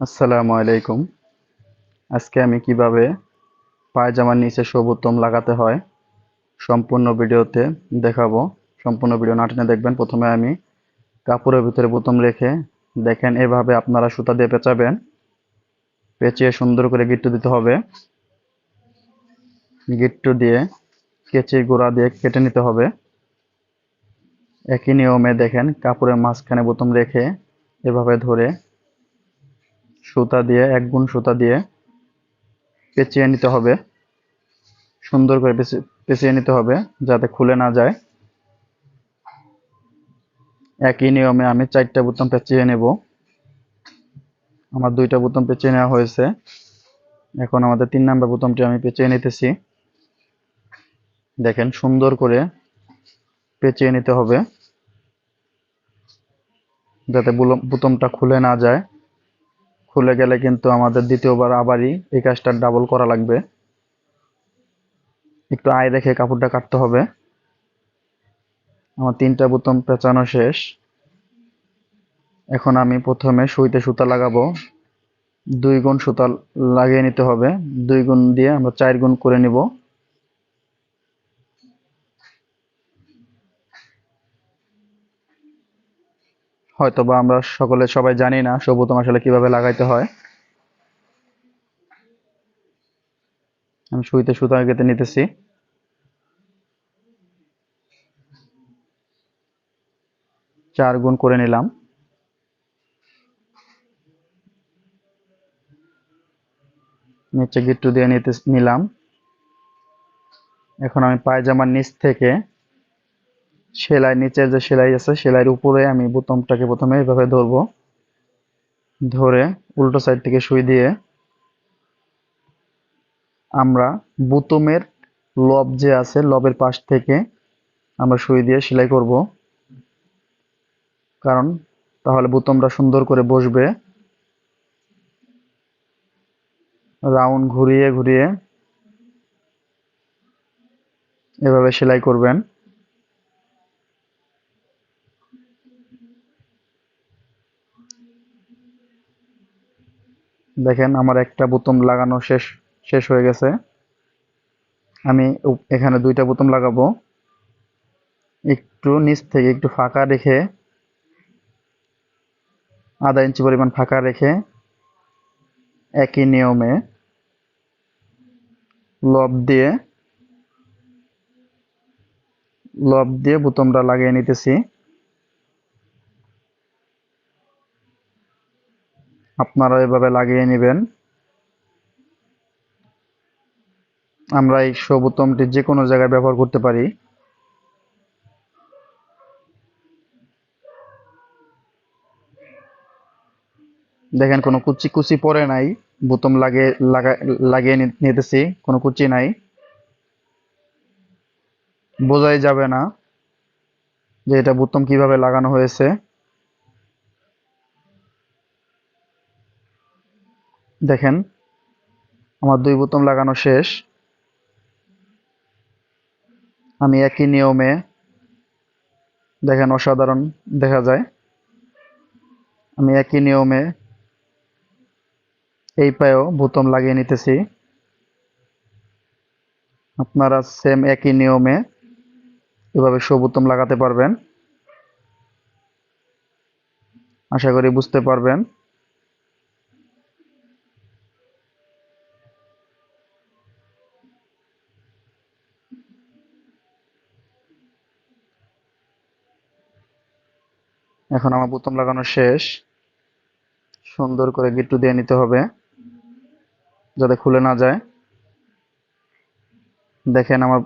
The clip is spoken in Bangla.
আসসালামু আলাইকুম। আজকে আমি কীভাবে পায়জামার নিচে সবুতম লাগাতে হয় সম্পূর্ণ ভিডিওতে দেখাবো। সম্পূর্ণ ভিডিও নাটনে দেখবেন, প্রথমে আমি কাপড়ের ভিতরে বোতম রেখে দেখেন এভাবে আপনারা সুতা দিয়ে পেঁচাবেন। পেঁচিয়ে সুন্দর করে গিট্টু দিতে হবে। গিট্টু দিয়ে কেচির গোড়া দিয়ে কেটে নিতে হবে। একই নিয়মে দেখেন কাপড়ের মাঝখানে বোতম রেখে এভাবে ধরে সুতা দিয়ে, এক গুণ সুতা দিয়ে পেঁচিয়ে নিতে হবে। সুন্দর করে পেঁচি- পেঁচিয়ে নিতে হবে যাতে খুলে না যায়। একই নিয়মে আমি চারটা বোতাম পেঁচিয়ে নেব। আমার দুইটা বোতাম পেঁচিয়ে নেওয়া হয়েছে। এখন আমাদের তিন নাম্বার বোতামটি আমি পেঁচিয়ে নিতেছি। দেখেন, সুন্দর করে পেঁচিয়ে নিতে হবে। যাতে বোতামটা খুলে না যায়। খুলে গেলে কিন্তু আমাদের দ্বিতীয়বার আবারই এই কাজটা ডাবল করা লাগবে। একটু আয় রেখে কাপড়টা কাটতে হবে। আমার তিনটা বোতাম পেঁচানো শেষ। এখন আমি প্রথমে সুইতে সুতা লাগাবো। দুই গুণ সুতা লাগিয়ে নিতে হবে। দুই গুণ দিয়ে আমরা চার গুণ করে নিব। হয়তো বা আমরা সকলে সবাই জানি না সবুতম আসলে কীভাবে লাগাইতে হয়। আমি সুইতে সুতা কেটে নিতেছি। চার গুণ করে নিলাম। নিচে গিট্টু দিয়ে নিতে নিলাম। এখন আমি পায়জামার নিচ থেকে সেলাই, নিচের যে সেলাই আছে, সেলাইয়ের উপরে আমি বোতামটাকে প্রথমে এইভাবে ধরবো। ধরে উল্টো সাইড থেকে সুই দিয়ে আমরা বুতমের লব যে আছে, লবের পাশ থেকে আমরা সুই দিয়ে সেলাই করব। কারণ তাহলে বুতমটা সুন্দর করে বসবে। রাউন্ড ঘুরিয়ে ঘুরিয়ে এভাবে সেলাই করবেন। দেখেন আমার একটা বোতাম লাগানো শেষ শেষ হয়ে গেছে। আমি এখানে দুইটা বোতাম লাগাবো। একটু নিচ থেকে একটু ফাঁকা রেখে, আধা ইঞ্চি পরিমাণ ফাঁকা রেখে একই নিয়মে লব দিয়ে লব দিয়ে বোতামটা লাগিয়ে নিতেছি। আপনারা এভাবে লাগিয়ে নেবেন। আমরা এই বোতামটি যে কোনো জায়গায় ব্যবহার করতে পারি। দেখেন, কোনো কুচি কুচি পরে নাই। বোতাম লাগা লাগিয়ে নিতেছি, কোনো কুচি নাই। বোঝাই যাবে না যে এটা বোতাম কীভাবে লাগানো হয়েছে। দেখেন, আমার দুই বোতাম লাগানো শেষ। আমি একই নিয়মে, দেখেন অসাধারণ দেখা যায়। আমি একই নিয়মে এই পায়েও বোতাম লাগিয়ে নিতেছি। আপনারা সেম একই নিয়মে এভাবে বোতাম লাগাতে পারবেন। আশা করি বুঝতে পারবেন। এখন আমার বোতাম লাগানো শেষ। সুন্দর করে গিট্টু দিয়ে নিতে হবে, যাতে খুলে না যায়। দেখেন আমার